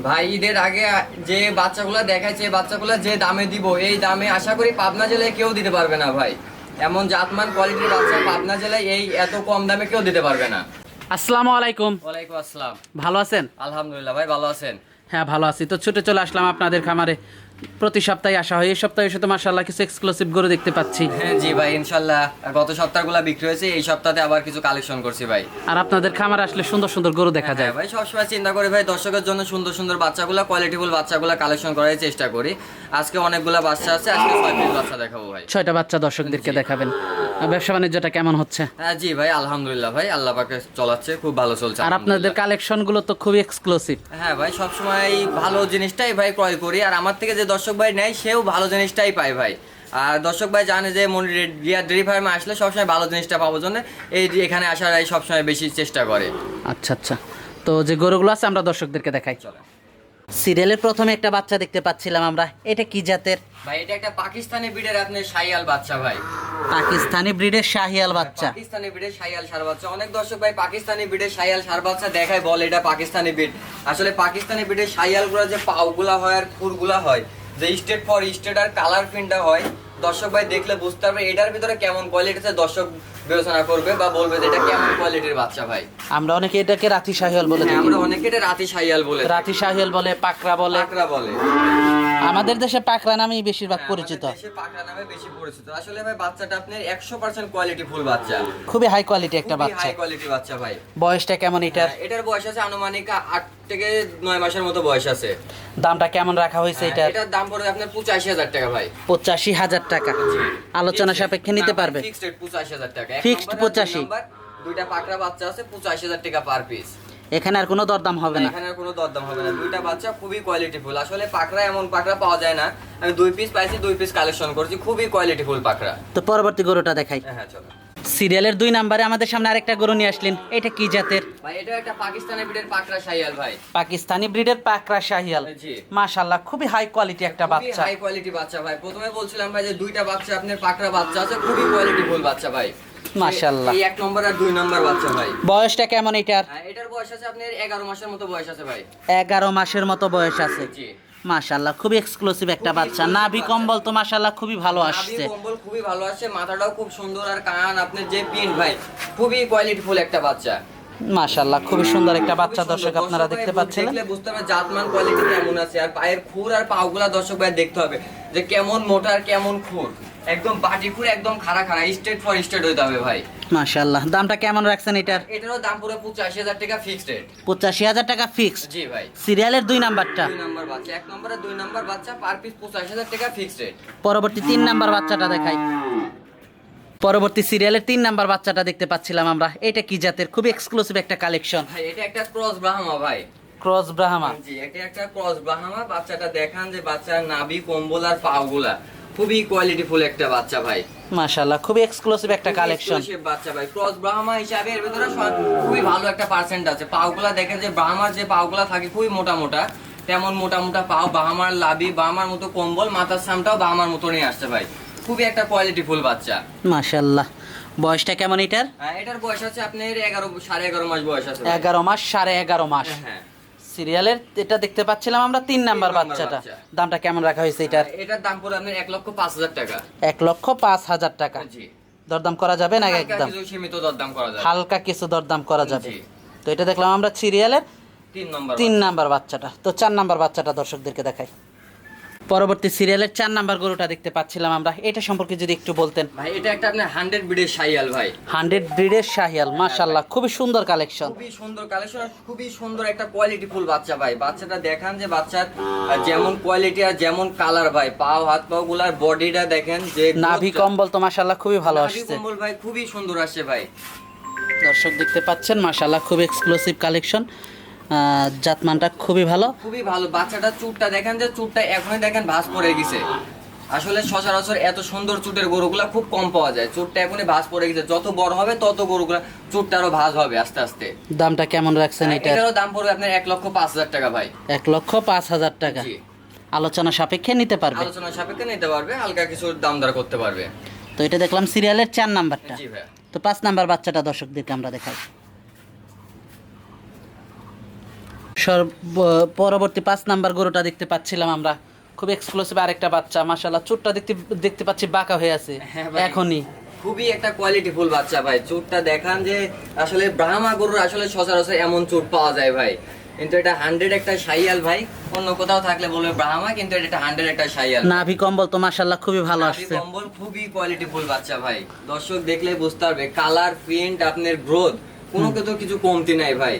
ভাই ঈদের আগে যে বাচ্চাগুলো দেখাচ্ছে বাচ্চাগুলো যে দামে দিব এই দামে আশা করি পাবনা জেলায় কেউ দিতে পারবে না ভাই। এমন জাতমান কোয়ালিটির বাচ্চা পাবনা জেলায় এই এত কম দামে কেউ দিতে পারবে না। আসসালামু আলাইকুম। ওয়ালাইকুম আসসালাম। ভালো আছেন? আলহামদুলিল্লাহ ভাই ভালো আছেন? হ্যাঁ ভালো আছি। তো ছুটে চলে আসলাম আপনাদের খামারে। প্রতি সপ্তাহে আসা হয়। এই সপ্তাহে এসে তো মাসাল্লাহ কিছু এক্সক্লুসিভ গরু দেখতে পাচ্ছি। হ্যাঁ জি ভাই ইনশাল্লাহ গত সপ্তাহগুলো বিক্রি হয়েছে এই সপ্তাহে আবার কিছু কালেকশন করছি ভাই। আর আপনাদের খামার আসলে সুন্দর সুন্দর গরু দেখা যায়। হ্যাঁ ভাই সবসময় চিন্তা করি ভাই দর্শকের জন্য সুন্দর সুন্দর বাচ্চাগুলো কোয়ালিটিফুল বাচ্চাগুলো কালেকশন করার চেষ্টা করি। আজকে অনেকগুলো বাচ্চা আছে আজকে ছয় পিস বাচ্চা দেখাবো ভাই। ছয়টা বাচ্চা দর্শকদেরকে দেখাবেন। ব্যবসা বাণিজ্যটা কেমন হচ্ছে? হ্যাঁ জি ভাই আলহামদুলিল্লাহ ভাই আল্লাহ পাকে চলাচ্ছে খুব ভালো চলছে আর আপনাদের কালেকশনগুলো তো খুবই এক্সক্লুসিভ হ্যাঁ ভাই সবসময় ভালো জিনিসটাই ভাই ক্রয় করি আর আমার থেকে যে দর্শক ভাই নেয় সেও ভালো জিনিসটাই পায় ভাই। আর দর্শক ভাই জানে যে রিয়া ডেরি ফার্মে আসলে সবসময় ভালো জিনিসটা পাবো জন্য এই যে এখানে আসার সবসময় বেশি চেষ্টা করে। আচ্ছা আচ্ছা। তো যে গরুগুলো আছে আমরা দর্শকদেরকে দেখাই। চলে সিরিয়ালের প্রথমে একটা বাচ্চা দেখতে পাচ্ছিলাম আমরা। এটা কি জাতের? ভাই এটা একটা পাকিস্তানি ব্রিডের আপনি শাহিয়াল বাচ্চা ভাই। পাকিস্তানি ব্রিডের শাহিয়াল বাচ্চা। পাকিস্তানি ব্রিডের শাহিয়াল সার বাচ্চা। অনেক দর্শক ভাই পাকিস্তানি ব্রিডের শাহিয়াল সার বাচ্চা দেখায় বলে এটা পাকিস্তানি ব্রিড। আসলে পাকিস্তানি ব্রিডের সাইয়ালগুলা যে পাউগুলা হয় আর খুরগুলা হয় যে স্টেট ফর স্টেট আর কালার প্রিন্টটা হয় দর্শক ভাই দেখলে বুঝতে পারবে এটার ভিতরে কেমন কোয়ালিটিতে দর্শক বিবেচনা করবে বা বলবে যে এটা কেমন কোয়ালিটির বাচ্চা ভাই। আমরা অনেকে এটাকে রাতি শাহিয়াল বলে হ্যাঁ, আমরা অনেকে এটা রাতি শাহিয়াল বলে রাতি শাহিয়াল বলে পাকরা বলে। পাকড়া বলে। আমাদের দেশে পাকড়া নামেই বেশিরভাগ হ্যাঁ, পরিচিত। পাকড়া নামে বেশি পরিচিত। আসলে ভাই বাচ্চাটা আপনার একশো পার্সেন্ট কোয়ালিটি ফুল বাচ্চা। খুবই হাই কোয়ালিটি একটা বাচ্চা। হাই কোয়ালিটি বাচ্চা ভাই। বয়সটা কেমন এটার হ্যাঁ, এটার? বয়স আছে আনুমানিক থেকে মাসের মতো বয়স আছে। দামটা কেমন রাখা হয়েছে হ্যাঁ, এটার? এটার দাম পড়বে আপনার পঁচাশি হাজার টাকা ভাই। পঁচাশি হাজার টাকা। আলোচনা সাপেক্ষে নিতে পারবে। ফিক্সড রেট পঁচাশি হাজার টাকা। দুই 85 দুইটা পাকড়া বাচ্চা আছে পঁচাশি হাজার টাকা পার পিস এখানে আর কোনো দরদাম হবে না। এখানে আর কোনো দরদাম হবে না। দুইটা বাচ্চা খুবই কোয়ালিটিফুল আসলে পাকড়া এমন পাকড়া পাওয়া যায় না। আমি দুই পিস পাইছি দুই পিস কালেকশন করছি। খুবই কোয়ালিটিফুল পাকড়া। তো পরবর্তী গরুটা দেখাই। হ্যাঁ হ্যাঁ চলো। সিরিয়ালের দুই নাম্বারে আমাদের সামনে আরেকটা গরু নিয়ে আসলেন। এটা কি জাতের? ভাই এটা একটা পাকিস্তানি ব্রিডের পাকড়া শাহিয়াল ভাই। পাকিস্তানি ব্রিডের পাকড়া শাহিয়াল। জি। মাশাল্লাহ খুবই হাই কোয়ালিটি একটা বাচ্চা। হাই কোয়ালিটি বাচ্চা ভাই। প্রথমে বলছিলাম ভাই যে দুইটা বাচ্চা আপনার পাকড়া বাচ্চা আছে খুবই কোয়ালিটিফুল বাচ্চা ভাই। মাশাআল্লাহ। এই এক নম্বর আর দুই নম্বর বাচ্চা ভাই। বয়সটা কেমন এটার? হ্যাঁ, এটার বয়স আছে আপনার এগারো মাসের মতো বয়স আছে ভাই। এগারো মাসের মতো বয়স আছে। জি। মাশাল্লাহ খুবই এক্সক্লুসিভ একটা বাচ্চা। নাভি কম্বল তো মাশাল্লাহ খুবই ভালো নাভি কম্বল খুবই ভালো আসছে। মাথাটাও খুব সুন্দর আর কান আপনার যে প্রিন্ট ভাই খুবই কোয়ালিটিফুল একটা বাচ্চা। মাশাল্লাহ খুবই সুন্দর একটা বাচ্চা দর্শক আপনারা দেখতে পাচ্ছেন দেখলে বুঝতে হবে জাতমান কোয়ালিটি কেমন আছে। আর পায়ের খুর আর পাগুলা দর্শক ভাই দেখতে হবে যে কেমন মোটা আর কেমন খুর। একদম বাটি একদম খাড়া খাড়া স্ট্রেট ফর স্ট্রেট হইতে হবে ভাই। মাশাল্লাহ দামটা কেমন রাখছেন এটার? এটারও দাম পুরো পঁচাশি হাজার টাকা ফিক্সড রেট পঁচাশি হাজার টাকা ফিক্সড জি ভাই। সিরিয়ালের দুই নাম্বারটা? দুই নাম্বার বাচ্চা। এক নম্বরে দুই নাম্বার বাচ্চা পার পিস পঁচাশি হাজার টাকা ফিক্সড রেট পরবর্তী তিন নাম্বার বাচ্চাটা দেখাই। পরবর্তী সিরিয়ালের তিন নাম্বার বাচ্চাটা দেখতে পাচ্ছিলাম আমরা। এটা কি জাতের? খুব এক্সক্লুসিভ একটা কালেকশন ভাই এটা একটা ক্রস ব্রাহ্মা ভাই। ক্রস ব্রাহ্মা। জি এটা একটা ক্রস ব্রাহ্মা। বাচ্চাটা দেখান যে বাচ্চার নাভি কম্বল আর পাগুলা। খুবই কোয়ালিটিফুল একটা বাচ্চা ভাই। মাশাল্লাহ খুবই এক্সক্লুসিভ একটা কালেকশন বাচ্চা ভাই। ক্রস ব্রাহ্মা হিসাবে এর ভিতরে খুবই ভালো একটা পার্সেন্ট আছে। পাওগুলা দেখেন যে ব্রাহ্মার যে পাওগুলা থাকে খুবই মোটা মোটা তেমন মোটা মোটা পাও বাহামার লাভি বাহামার মতো কম্বল মাথার সামটাও বাহামার মতো নিয়ে আসছে ভাই। খুবই একটা কোয়ালিটিফুল বাচ্চা। মাশাল্লাহ বয়সটা কেমন এটার? হ্যাঁ, এটার বয়স আছে আপনার এগারো সাড়ে এগারো মাস বয়স আছে এগারো মাস সাড়ে এগারো মাস। হ্যাঁ। সিরিয়ালের এটা দেখতে পাচ্ছিলাম আমরা তিন নাম্বার বাচ্চাটা। দামটা কেমন রাখা হয়েছে এটার? এটার দাম পড়ে আপনার এক লক্ষ পাঁচ হাজার টাকা। এক লক্ষ পাঁচ হাজার টাকা। জি। দরদাম করা যাবে না একদম? কিছু সীমিত দরদাম করা যাবে। হালকা কিছু দরদাম করা যাবে। তো এটা দেখলাম আমরা সিরিয়ালের তিন নম্বর তিন নাম্বার বাচ্চাটা। তো চার নাম্বার বাচ্চাটা দর্শকদেরকে দেখাই। পরবর্তী সিরিয়ালের চার নাম্বার গরুটা দেখতে পাচ্ছিলাম আমরা। এটা সম্পর্কে যদি একটু বলতেন। ভাই এটা একটা আপনার হান্ড্রেড ব্রিডের সাইয়াল ভাই। হান্ড্রেড ব্রিডের শাহিয়াল মাশাল্লাহ খুবই সুন্দর কালেকশন খুবই সুন্দর কালেকশন খুবই সুন্দর একটা কোয়ালিটি ফুল বাচ্চা ভাই। বাচ্চাটা দেখান যে বাচ্চার যেমন কোয়ালিটি আর যেমন কালার ভাই। পাও হাত পাও গুলার বডিটা দেখেন যে নাভি কম্বল তো মাশাল্লাহ খুবই ভালো আসছে। কম্বল ভাই খুবই সুন্দর আসছে ভাই। দর্শক দেখতে পাচ্ছেন মাশাল্লাহ খুব এক্সক্লুসিভ কালেকশন জাতমানটা খুবই ভালো। খুবই ভালো। বাচ্চাটা চুটটা দেখেন যে চুটটা এখনই দেখেন ভাঁজ পড়ে গেছে। আসলে সচরাচর এত সুন্দর চুটের গরুগুলা খুব কম পাওয়া যায়। চুটটা এখনই ভাঁজ পড়ে গেছে। যত বড় হবে তত গরুগুলা চুটটা আরও ভাঁজ হবে আস্তে আস্তে। দামটা কেমন রাখছেন এটার এটারও দাম পড়বে আপনার এক লক্ষ পাঁচ হাজার টাকা ভাই। এক লক্ষ পাঁচ হাজার টাকা। জি। আলোচনা সাপেক্ষে নিতে পারবে। আলোচনা সাপেক্ষে নিতে পারবে হালকা কিছু দাম দর করতে পারবে। তো এটা দেখলাম সিরিয়ালের চার নাম্বারটা। জি ভাই তো পাঁচ নাম্বার বাচ্চাটা দর্শকদেরকে আমরা দেখাই। পরবর্তী পাঁচ নাম্বার গরুটা দেখতে পাচ্ছিলাম আমরা। খুব এক্সক্লুসিভ আরেকটা বাচ্চা মাশাল্লাহ চুটটা দেখতে দেখতে পাচ্ছি বাঁকা হয়ে আছে হ্যাঁ এখনই। খুবই একটা কোয়ালিটি ফুল বাচ্চা ভাই। চুটটা দেখান যে আসলে ব্রাহ্মা গরুর আসলে সচরাচর এমন চুট পাওয়া যায় ভাই। কিন্তু এটা হান্ড্রেড একটা সাইয়াল ভাই। অন্য কোথাও থাকলে বলবে ব্রাহ্মা কিন্তু এটা হান্ড্রেড একটা সাইয়াল নাভি কম্বল তো মাশাল্লাহ খুবই ভালো আসছে। কম্বল খুবই কোয়ালিটি ফুল বাচ্চা ভাই। দর্শক দেখলে বুঝতে পারবে কালার প্রিন্ট আপনার গ্রোথ কোনো কিছু কিছু কমতি নাই ভাই।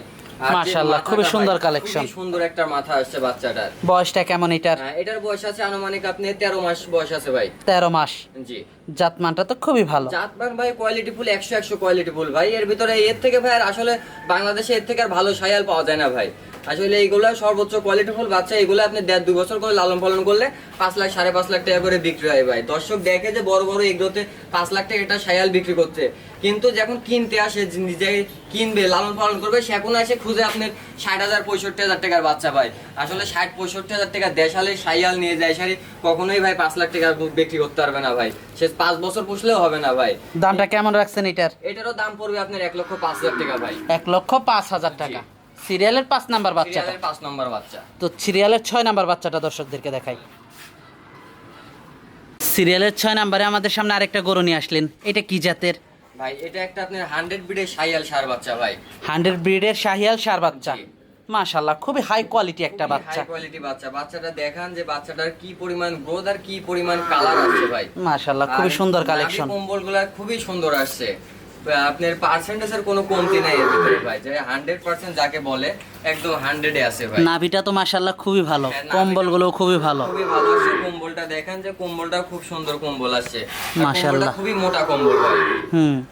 মাশাআল্লাহ, খুব খুবই সুন্দর কালেকশন সুন্দর একটা মাথা আসছে বাচ্চাটার। বয়সটা কেমন এটার? হ্যাঁ, এটার বয়স আছে আনুমানিক আপনি তেরো মাস বয়স আছে ভাই। তেরো মাস। জি। জাতমানটা তো খুবই ভালো। জাতমান ভাই কোয়ালিটি ফুল 100 100 কোয়ালিটি ফুল ভাই। এর ভিতরে এর থেকে ভাই আর আসলে বাংলাদেশে এর থেকে আর ভালো সায়াল পাওয়া যায় না ভাই। আসলে এইগুলো সর্বোচ্চ কোয়ালিটি ফুল বাচ্চা এগুলো আপনি দেড় দুই বছর করে লালন পালন করলে পাঁচ লাখ সাড়ে পাঁচ লাখ টাকা করে বিক্রি হয় ভাই। দর্শক দেখে যে বড় বড় এগুলোতে পাঁচ লাখ টাকা একটা সায়াল বিক্রি করছে। কিন্তু যখন কিনতে আসে নিজে কিনবে লালন পালন করবে সে এখন এসে খুঁজে আপনার ষাট হাজার পঁয়ষট্টি হাজার টাকার বাচ্চা ভাই। আসলে ষাট পঁয়ষট্টি হাজার টাকা দেশালে সাইয়াল নিয়ে যায় সারি কখনোই ভাই পাঁচ লাখ টাকা বিক্রি করতে পারবে না ভাই। সে পাঁচ বছর পুষলেও হবে না ভাই। দামটা কেমন রাখছেন এটার? এটারও দাম পড়বে আপনার এক লক্ষ পাঁচ হাজার টাকা ভাই। এক লক্ষ পাঁচ হাজার টাকা। সিরিয়ালের পাঁচ নাম্বার বাচ্চাটা। পাঁচ নম্বর বাচ্চা। তো সিরিয়ালের ছয় নাম্বার বাচ্চাটা দর্শকদেরকে দেখাই। সিরিয়ালের ছয় নাম্বারে আমাদের সামনে আরেকটা গরু নিয়ে আসলেন। এটা কি জাতের? ভাই এটা একটা আপনার হান্ড্রেড বিডের সাইয়াল সার বাচ্চা ভাই। হান্ড্রেড ব্রিডের শাহিয়াল সার বাচ্চা। মাশাল্লাহ খুবই হাই কোয়ালিটি একটা বাচ্চা। হাই কোয়ালিটি বাচ্চা। বাচ্চাটা দেখান যে বাচ্চাটার কি পরিমাণ গ্রোথ আর কি পরিমাণ কালার আছে ভাই। মাশাল্লাহ খুবই সুন্দর কালেকশন কম্বলগুলা খুবই সুন্দর আসছে। আপনার পার্সেন্টেজের কোনো কমতি নাই এর ভিতরে ভাই। যে হান্ড্রেড পার্সেন্ট যাকে বলে একদম হান্ড্রেডে আছে ভাই। নাভিটা তো মাশাল্লাহ খুবই ভালো। হ্যাঁ, কম্বলগুলো খুবই ভালো। খুবই ভালো আসছে কম্বলটা দেখেন যে কম্বলটা খুব সুন্দর কম্বল আর খুবই মোটা কম্বল ভাই। হুম।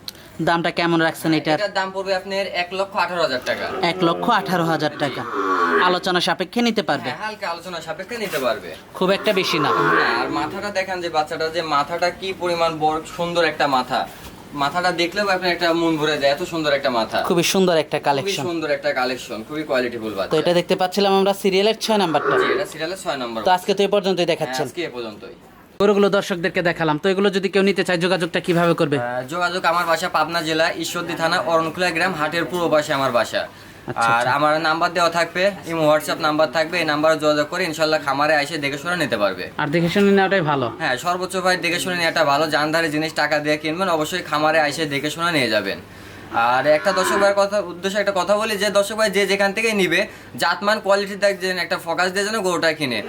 দামটা কেমন রাখছেন এটার? এটার দাম পড়বে আপনার এক লক্ষ আঠারো হাজার টাকা। এক লক্ষ আঠারো হাজার টাকা। আলোচনা সাপেক্ষে নিতে পারবে? হ্যাঁ হালকা আলোচনা সাপেক্ষে নিতে পারবে। খুব একটা বেশি না। হ্যাঁ, আর মাথাটা দেখেন যে বাচ্চাটা যে মাথাটা কি পরিমাণ বড় সুন্দর একটা মাথা। মাথাটা দেখলেও আপনার একটা মন ভরে যায় এত সুন্দর একটা মাথা। খুবই সুন্দর একটা কালেকশন সুন্দর একটা কালেকশন খুবই কোয়ালিটিফুল তো এটা দেখতে পাচ্ছিলাম আমরা সিরিয়ালের 6 নাম্বারটা। জি, এটা সিরিয়ালের 6 নাম্বার তো আজকে তো এই পর্যন্তই হ্যাঁ, দেখাচ্ছেন আজকে এই পর্যন্তই। গরুগুলো দর্শকদেরকে দেখালাম। তো এগুলো যদি কেউ নিতে চায় যোগাযোগটা কীভাবে করবে? যোগাযোগ আমার বাসা পাবনা জেলা ঈশ্বরদী থানা অরণকুলা গ্রাম হাটের পূর্ব পাশে আমার বাসা। আর আমার নাম্বার দেওয়া থাকবে ইমো হোয়াটসঅ্যাপ নাম্বার থাকবে এই নাম্বারে যোগাযোগ করে ইনশাল্লাহ খামারে এসে দেখে শুনে নিতে পারবে। আর দেখে শুনে নেওয়াটাই ভালো। হ্যাঁ সর্বোচ্চ ভাই দেখে শুনে একটা ভালো। জানদারি জিনিস টাকা দিয়ে কিনবেন অবশ্যই খামারে এসে দেখে শুনে নিয়ে যাবেন। আর একটা দর্শক ভাইয়ের কথা উদ্দেশ্যে একটা কথা বলি যে দর্শক ভাই যে যেখান থেকে নিবে জাতমান কোয়ালিটি দেখছেন একটা ফোকাস দিয়ে যেন গরুটা কিনে।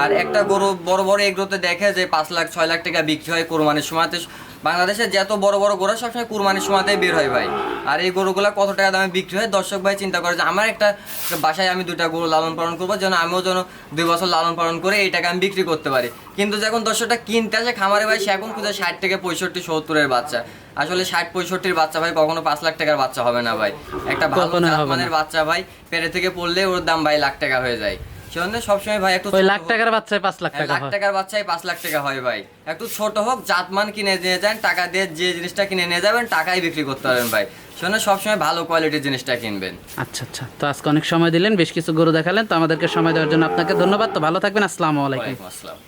আর একটা গরু বড় বড় এগুলোতে দেখে যে পাঁচ লাখ ছয় লাখ টাকা বিক্রি হয় কোরবানির সময়তে বাংলাদেশে যত বড় বড় গরু সবসময় কুরবানির সময়তেই বের হয় ভাই। আর এই গরুগুলো কত টাকা দামে বিক্রি হয়? দর্শক ভাই চিন্তা করে যে আমার একটা বাসায় আমি দুটা গরু লালন পালন করব যেন আমিও যেন দুই বছর লালন পালন করে এই টাকা আমি বিক্রি করতে পারি। কিন্তু যখন দর্শকটা কিনতে আসে খামারে ভাই সে এখন খুঁজে ষাট থেকে পঁয়ষট্টি সত্তরের বাচ্চা। আসলে ষাট পঁয়ষট্টির বাচ্চা ভাই কখনো পাঁচ লাখ টাকার বাচ্চা হবে না ভাই। একটা ভালো। জাতমানের বাচ্চা ভাই পেটে থেকে পড়লে ওর দাম ভাই লাখ টাকা হয়ে যায়। সেজন্য সবসময় ভাই একটু ওই ছোট লাখ হোক- টাকার বাচ্চায় পাঁচ লাখ হ্যাঁ, টাকা লাখ টাকার বাচ্চায় পাঁচ লাখ টাকা হয় ভাই। একটু ছোট হোক জাতমান কিনে নিয়ে যান টাকা দিয়ে যে জিনিসটা কিনে নিয়ে যাবেন টাকাই বিক্রি করতে পারবেন ভাই। শোনো সবসময় ভালো কোয়ালিটির জিনিসটা কিনবেন। আচ্ছা আচ্ছা। তো আজকে অনেক সময় দিলেন বেশ কিছু গরু দেখালেন তো আমাদেরকে সময় দেওয়ার জন্য আপনাকে ধন্যবাদ। তো ভালো থাকবেন আসসালামু আলাইকুম। আসসালাম।